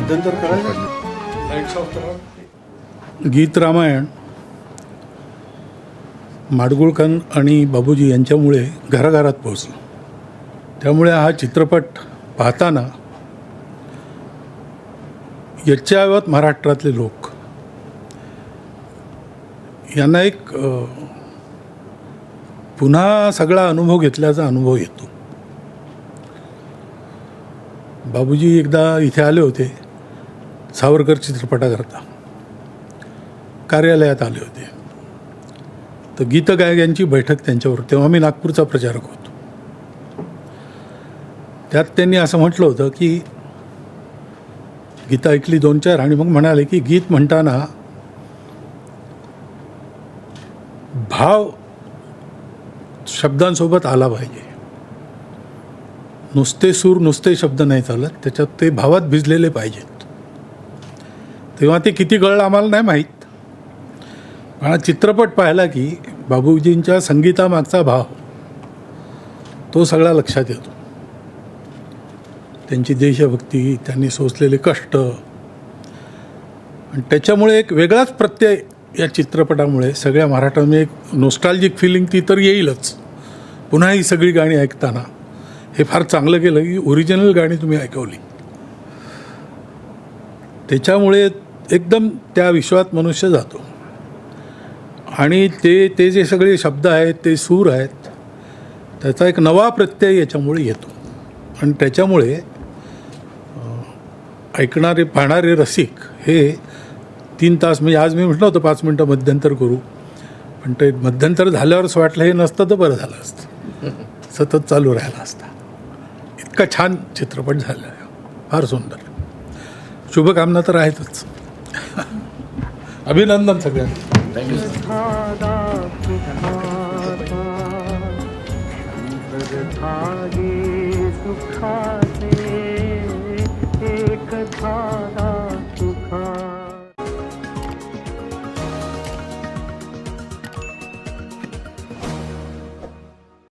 मध्यंतर गीत रामायण माडगुळकर आणि बाबूजी यांच्यामुळे घराघरात पोहोचलं. त्यामुळे हा चित्रपट पाहताना यच्चावत महाराष्ट्रातले लोक यांना एक पुन्हा सगळा अनुभव घेतल्याचा अनुभव येतो. बाबूजी एकदा इथे आले होते सावरकर चित्रपटाकरता. कार्यालयात आले होते. तर गीतगायक यांची बैठक त्यांच्यावर तेव्हा मी नागपूरचा प्रचारक होतो. त्यात त्यांनी असं म्हटलं होतं की गीता ऐकली दोन चार आणि मग म्हणाले की गीत म्हणताना भाव शब्दांसोबत आला पाहिजे. नुसते सूर नुसते शब्द नाही चालत त्याच्यात ते भावात भिजलेले पाहिजेत. तेव्हा ते किती कळलं आम्हाला नाही माहीत. पण चित्रपट पाहिला की बाबूजींच्या संगीतामागचा भाव तो सगळा लक्षात येतो. त्यांची देशभक्ती त्यांनी सोसलेले कष्ट. आणि त्याच्यामुळे एक वेगळाच प्रत्यय या चित्रपटामुळे सगळ्या महाराष्ट्रामध्ये एक नोस्टाल्जिक फिलिंग ती तर येईलच. पुन्हा ही सगळी गाणी ऐकताना. हे फार चांगलं केलं की ओरिजिनल गाणी तुम्ही ऐकवली. त्याच्यामुळे एकदम त्या विश्वात मनुष्य जातो. आणि ते ते जे सगळे शब्द आहेत ते सूर आहेत त्याचा एक नवा प्रत्यय याच्यामुळे येतो. आणि त्याच्यामुळे ऐकणारे पाहणारे रसिक हे तीन तास म्हणजे आज मी म्हटलं होतं पाच मिनटं मध्यंतर करू. पण ते मध्यंतर झाल्यावर असं वाटलं हे नसतं तर बरं झालं असतं. सतत चालू राहिला असता. इतका छान चित्रपट झाला. आहे फार सुंदर. शुभकामना तर आहेतच. अभिनंदन सगळ्यांना. एक धारा सुखा